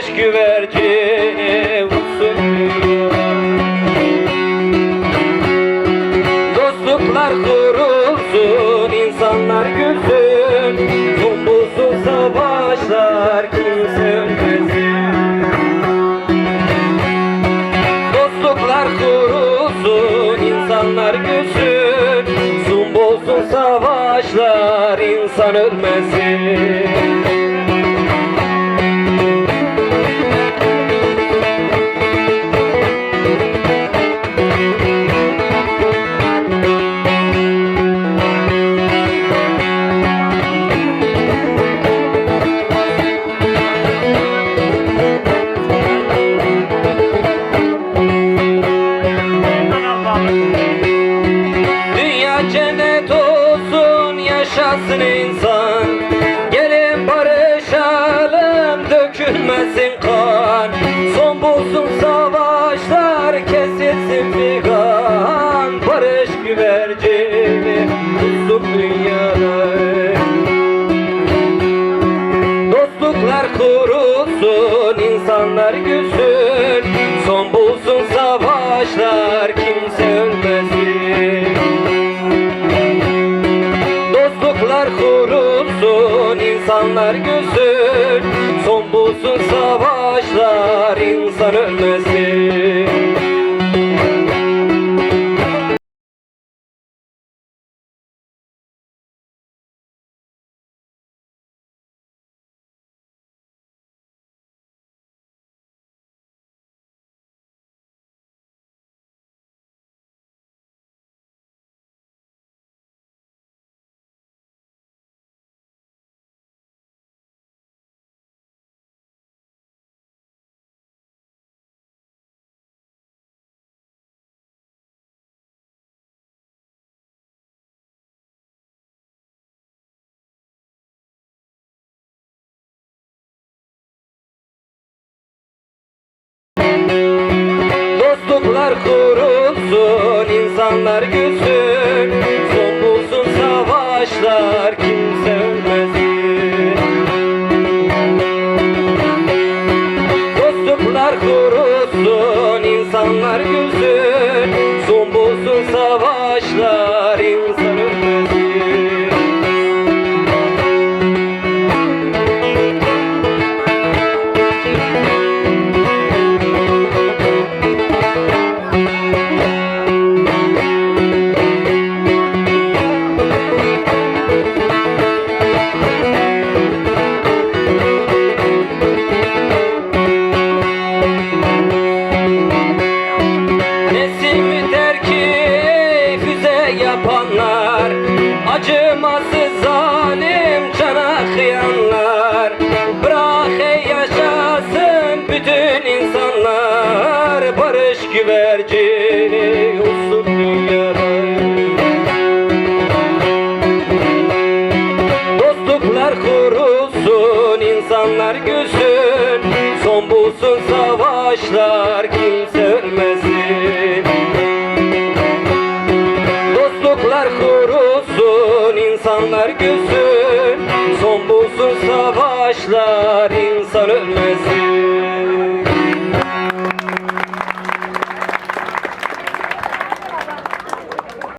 güneş güvercini vursun Dostluklar kurulsun, insanlar gülsün. Kumbulsuz savaşlar kimsin Dostluklar kurulsun, insanlar gülsün. Zumbolsun savaşlar, insan ölmesin. Kesilsin figan Barış güvercini tutsun dünyada. Dostluklar kurulsun, insanlar gülsün. Son bulsun savaşlar, kimse ölmesin. Dostluklar kurulsun, insanlar gülsün. Son bulsun savaşlar, insan ölmesin Dostluklar kurulsun, insanlar gülsün. Son bulsun savaşlar, kimse ölmesin. Dostluklar kurulsun, insanlar gülsün insanlar gülsün Son bulsun savaşlar, kimse ölmesin. Dostluklar kurulsun, insanlar gülsün Son bulsun savaşlar, insan ölmesin